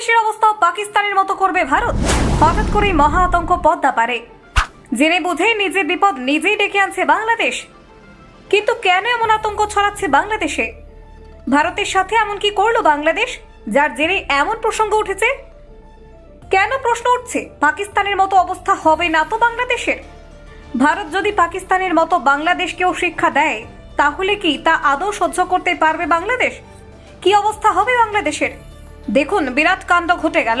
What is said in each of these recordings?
বাংলাদেশের অবস্থাও পাকিস্তানের মতো করবে ভারত? হঠাৎ করেই মহা আতঙ্ক পদ্মা পারে জেনে বুঝে নিজের বিপদ নিজেই ডেকে আনছে বাংলাদেশ। কিন্তু কেন এমন আতঙ্ক ছড়াচ্ছে বাংলাদেশে? ভারতের সাথে এমন কি করল বাংলাদেশ, যার জেরে এমন প্রসঙ্গ উঠেছে? কেন প্রশ্ন উঠছে, পাকিস্তানের মতো অবস্থা হবে না তো বাংলাদেশের? ভারত যদি পাকিস্তানের মতো বাংলাদেশকেও শিক্ষা দেয়, তাহলে কি তা আদৌ সহ্য করতে পারবে বাংলাদেশ? কি অবস্থা হবে বাংলাদেশের? দেখুন, বিরাট কাণ্ড ঘটে গেল।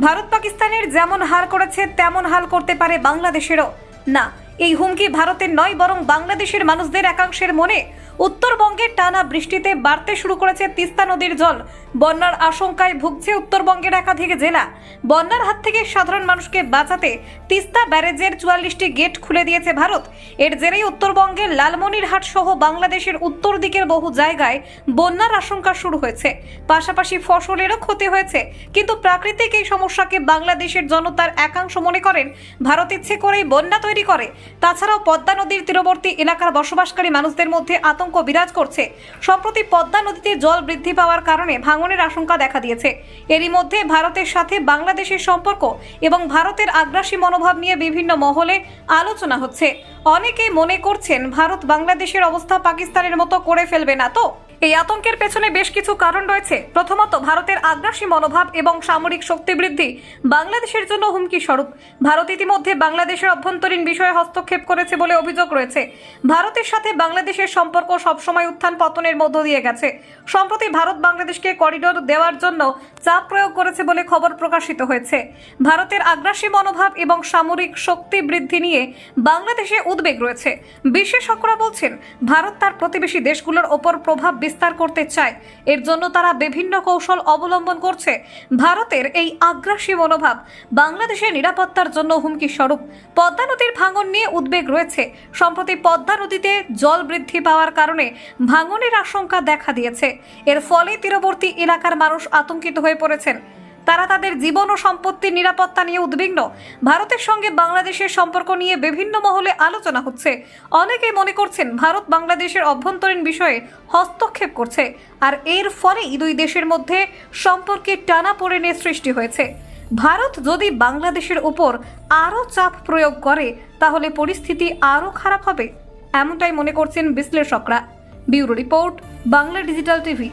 ভারত পাকিস্তানের যেমন হার করেছে, তেমন হাল করতে পারে বাংলাদেশেরও। না, এই হুমকি ভারতের নয়, বরং বাংলাদেশের মানুষদের একাংশের মনে উত্তরবঙ্গের টানা বৃষ্টিতে বাড়তে শুরু করেছে তিস্তা নদীর জল। বন্যার আশঙ্কায় ভুগছে উত্তরবঙ্গের একাধিক জেলা। বন্যার হাত থেকে সাধারণ মানুষকে বাঁচাতে তিস্তা ব্যারেজের চুয়াল্লিশটি গেট খুলে দিয়েছে ভারত। এর জেরেই উত্তরবঙ্গের লালমনিরহাট সহ বাংলাদেশের উত্তর দিকের বহু জায়গায় বন্যার আশঙ্কা শুরু হয়েছে। পাশাপাশি ফসলেরও ক্ষতি হয়েছে। কিন্তু প্রাকৃতিক এই সমস্যাকে বাংলাদেশের জনতার একাংশ মনে করেন, ভারত ইচ্ছে করেই বন্যা তৈরি করে। তাছাড়াও পদ্মা নদীর তীরবর্তী এলাকার বসবাসকারী মানুষদের মধ্যে আতঙ্ক বিরাজ করছে। সম্প্রতি পদ্মা নদীতে জল বৃদ্ধি পাওয়ার কারণে ভাঙনের আশঙ্কা দেখা দিয়েছে। এরই মধ্যে ভারতের সাথে বাংলাদেশের সম্পর্ক এবং ভারতের আগ্রাসী মনোভাব নিয়ে বিভিন্ন মহলে আলোচনা হচ্ছে। অনেকেই মনে করছেন, ভারত বাংলাদেশের অবস্থা পাকিস্তানের মতো করে ফেলবে না তো? এই আতঙ্কের পেছনে বেশ কিছু কারণ রয়েছে। প্রথমত, ভারতের আগ্রাসী মনোভাব এবং সামরিক শক্তি বৃদ্ধি বাংলাদেশের জন্য হুমকি স্বরূপ। ভারত ইতিমধ্যে বাংলাদেশের অভ্যন্তরীণ বিষয়ে হস্তক্ষেপ করেছে বলে অভিযোগ রয়েছে। ভারতের সাথে বাংলাদেশের সম্পর্ক সবসময় উত্থান পতনের মধ্য দিয়ে গেছে। সম্প্রতি ভারত বাংলাদেশকে করিডোর দেওয়ার জন্য চাপ প্রয়োগ করেছে বলে খবর প্রকাশিত হয়েছে। ভারতের আগ্রাসী মনোভাব এবং সামরিক শক্তি বৃদ্ধি নিয়ে বাংলাদেশে উদ্বেগ রয়েছে। বিশেষজ্ঞরা বলছেন, ভারত তার প্রতিবেশী দেশগুলোর ওপর প্রভাব বিস্তার করতে চায়। এর জন্য তারা বিভিন্ন কৌশল অবলম্বন করছে। ভারতের এই আগ্রাসী মনোভাব বাংলাদেশের নিরাপত্তার জন্য হুমকি স্বরূপ পদ্মা নদীর ভাঙন নিয়ে উদ্বেগ রয়েছে। সম্প্রতি পদ্মা নদীতে জল বৃদ্ধি পাওয়ার কারণে ভাঙনের আশঙ্কা দেখা দিয়েছে। এর ফলে তীরবর্তী এলাকার মানুষ আতঙ্কিত হয়ে পড়েছেন। তারা তাদের জীবন ও সম্পত্তির নিরাপত্তা নিয়ে উদ্বিগ্ন। ভারতের সঙ্গে বাংলাদেশের সম্পর্ক নিয়ে বিভিন্ন মহলে আলোচনা হচ্ছে। অনেকেই মনে করছেন ভারত বাংলাদেশের অভ্যন্তরীণ বিষয়ে হস্তক্ষেপ করছে, আর এর ফলেই দুই দেশের মধ্যে সম্পর্কে টানা পড়েনের সৃষ্টি হয়েছে। ভারত যদি বাংলাদেশের উপর আরও চাপ প্রয়োগ করে, তাহলে পরিস্থিতি আরও খারাপ হবে, এমনটাই মনে করছেন বিশ্লেষকরা। Bureau report, Bangla digital TV.